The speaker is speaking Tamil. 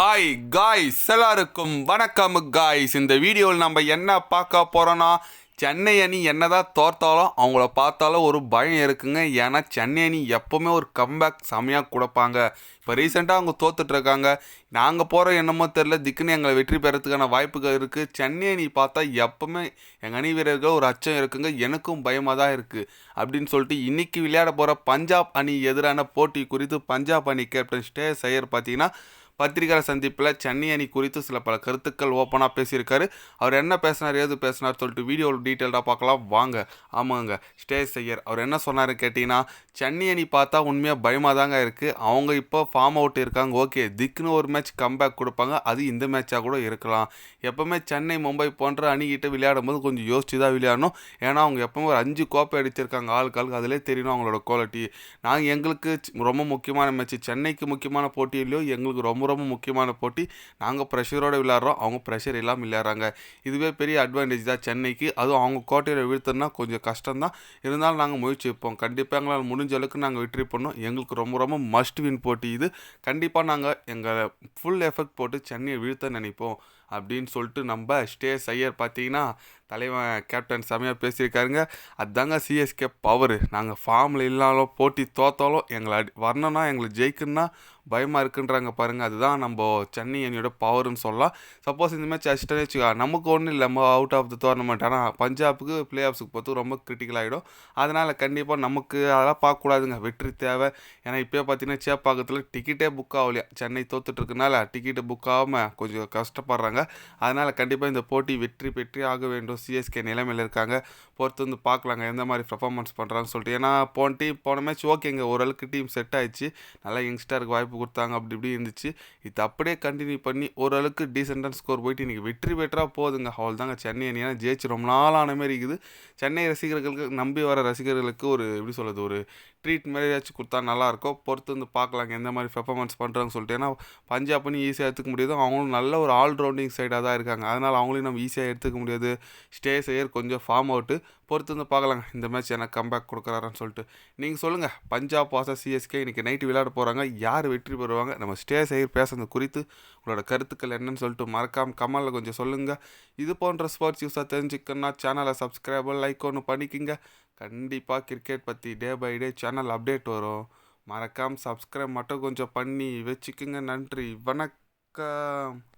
ஹாய் காய்ஸ் எல்லாருக்கும் வணக்கம் காய்ஸ் இந்த வீடியோவில் நம்ம என்ன பார்க்க போகிறோன்னா சென்னை அணி என்னதான் தோர்த்தாலும் அவங்கள பார்த்தாலும் ஒரு பயம் இருக்குங்க. ஏன்னா சென்னை அணி எப்போவுமே ஒரு கம்பேக் செமையாக கொடுப்பாங்க. இப்போ ரீசெண்டாக அவங்க தோத்துட்ருக்காங்க நாங்கள் போகிற என்னமோ தெரில திக்குன்னு எங்களை வெற்றி பெறத்துக்கான வாய்ப்புகள் இருக்குது சென்னை அணி பார்த்தா எப்போவுமே எங்கள் அணி வீரர்கள் ஒரு அச்சம் இருக்குங்க. எனக்கும் பயமாக தான் இருக்குது அப்படின்னு சொல்லிட்டு இன்றைக்கி விளையாட போகிற பஞ்சாப் அணி எதிரான போட்டி குறித்து பஞ்சாப் அணி கேப்டன் ஸ்டே சையர் பார்த்தீங்கன்னா பத்திரிகையாளர் சந்திப்பில் சென்னை அணி குறித்து சில பல கருத்துக்கள் ஓப்பனாக பேசியிருக்காரு. அவர் என்ன பேசினார் ஏது பேசினார் சொல்லிட்டு வீடியோவில் டீட்டெயில்டாக பார்க்கலாம். வாங்க ஆமாங்க ஸ்டே செய்யர் அவர் என்ன சொன்னார் கேட்டிங்கன்னா சென்னை அணி பார்த்தா உண்மையாக பயமாக தாங்க இருக்குது அவங்க இப்போ ஃபார்ம் அவுட் இருக்காங்க. ஓகே திக்குன்னு ஒரு மேட்ச் கம்பேக் கொடுப்பாங்க. அது இந்த மேட்சாக கூட இருக்கலாம். எப்போவுமே சென்னை மும்பை போன்ற அணிகிட்ட விளையாடும் போது கொஞ்சம் யோசிச்சு தான் விளையாடணும். ஏன்னா அவங்க எப்போவுமே ஒரு அஞ்சு கோப்பை அடிச்சிருக்காங்க. ஆளுக்கு அதிலே தெரியணும் அவங்களோட குவாலிட்டி நாங்கள் எங்களுக்கு ரொம்ப முக்கியமான மேட்ச் சென்னைக்கு முக்கியமான போட்டியிலையோ எங்களுக்கு ரொம்ப ரொம்ப முக்கியமான போட்டி. நாங்கள் ப்ரெஷரோடு விளையாடுறோம். அவங்க ப்ரெஷர் இல்லாமல் விளையாடுறாங்க. இதுவே பெரிய அட்வான்டேஜ் தான் சென்னைக்கு. அதுவும் அவங்க கோட்டையில் வீழ்த்துனா கொஞ்சம் கஷ்டம்தான். இருந்தாலும் நாங்கள் முயற்சி வைப்போம். கண்டிப்பாக எங்களால் முடிஞ்ச அளவுக்கு நாங்கள் வெற்றி பண்ணோம் எங்களுக்கு ரொம்ப ரொம்ப மஸ்ட் வின் போட்டி இது. கண்டிப்பாக நாங்கள் எங்களை ஃபுல் எஃபெக்ட் போட்டு சென்னையை வீழ்த்த நினைப்போம். அப்படின்னு சொல்லிட்டு நம்ம ஸ்டே ஐயர் பார்த்தீங்கன்னா தலைவன் கேப்டன் செமையாக பேசியிருக்காருங்க. அதுதாங்க சிஎஸ்கே பவர் நாங்கள் ஃபார்மில் இல்லாலும் போட்டி தோத்தாலும் எங்களை அடி வரணும்னா எங்களை ஜெயிக்கணும்னா பயமாக இருக்குன்றாங்க பாருங்கள் அதுதான் நம்ம சென்னை அணியோட பவர்னு சொல்லலாம். சப்போஸ் இந்த மேட்ச் அடிச்சிட்டே வச்சுக்கோ நமக்கு ஒன்றும் இல்லை. நம்ம அவுட் ஆஃப் த டோர்னமெண்ட் ஆனால் பஞ்சாபுக்கு பிளே ஆஃப்ஸுக்கு பார்த்து ரொம்ப கிரிட்டிக்கல் ஆகிடும் அதனால் கண்டிப்பாக நமக்கு அதெல்லாம் பார்க்கக்கூடாதுங்க. வெற்றி தேவை. ஏன்னா இப்போ பார்த்தீங்கன்னா சேப்பாக்கத்தில் டிக்கெட்டே புக் ஆகலையா? சென்னை தோத்துட்டு இருக்கனால டிக்கெட்டு புக் ஆகாமல் கொஞ்சம் கஷ்டப்படுறாங்க. அதனால் கண்டிப்பாக இந்த போட்டி வெற்றி பெற்றே ஆக வேண்டும். சிஎஸ்கே நிலைமையில் இருக்காங்க. பொறுத்து வந்து பார்க்கலாங்க. எந்த மாதிரி பர்ஃபார்மன்ஸ் பண்ணுறாங்கன்னு சொல்லிட்டு. ஏன்னா போன டீம் போன மேட்ச் ஓகேங்க ஓரளவுக்கு டீம் செட் ஆயிடுச்சு. நல்லா யங்ஸ்டருக்கு வாய்ப்பு கொடுத்தாங்க. அப்படி இப்படி இருந்துச்சு. இது அப்படியே கண்டினியூ பண்ணி ஓரளவுக்கு டீசெண்டான ஸ்கோர் போயிட்டு இன்றைக்கி வெற்றி பெற்றா போதுங்க. அவள் தாங்க சென்னை அணி ஏன்னா ஜெயிச்சு ரொம்ப நாளான மாதிரி இருக்குது. சென்னை ரசிகர்களுக்கு நம்பி வர ரசிகர்களுக்கு ஒரு எப்படி சொல்கிறது ஒரு ட்ரீட் மாதிரி ஏதாச்சும் கொடுத்தா நல்லாயிருக்கும் பொறுத்து வந்து பார்க்கலாங்க. எந்த மாதிரி பெர்ஃபார்மன்ஸ் பண்ணுறாங்கன்னு சொல்லிட்டு. ஏன்னா பஞ்சாப் பண்ணி ஈஸியாக எடுத்துக்க முடியாது. அவங்களும் நல்ல ஒரு ஆல்ரவுண்டிங் சைடாக தான் இருக்காங்க. அதனால் அவங்களையும் நம்ம ஈஸியாக எடுத்துக்க முடியாது. ஸ்டே செய்யர் கொஞ்சம் ஃபார்ம் அவுட்டு பொறுத்து வந்து பார்க்கலாங்க. இந்த மேட்ச் எனக்கு கம்பேக் கொடுக்குறாருன்னு சொல்லிட்டு. நீங்கள் சொல்லுங்கள் பஞ்சாப் பாசா சிஎஸ்கே இன்றைக்கி நைட்டு விளையாட போகிறாங்க யார் வெற்றி பெறுவாங்க? நம்ம ஸ்டே செய்யர் பேசுறது குறித்து உங்களோட கருத்துக்கள் என்னன்னு சொல்லிட்டு மறக்காமல் கமலில் கொஞ்சம் சொல்லுங்கள் இது போன்ற ஸ்போர்ட்ஸ் யூஸாக தெரிஞ்சுக்கணுன்னா சேனலை சப்ஸ்கிரைப் லைக் ஒன்று பண்ணிக்கிங்க. கண்டிப்பாக கிரிக்கெட் பற்றி day by day channel update வரும். மறக்காமல் சப்ஸ்கிரைப் மட்டும் கொஞ்சம் பண்ணி வச்சுக்குங்க. நன்றி. வணக்கம்.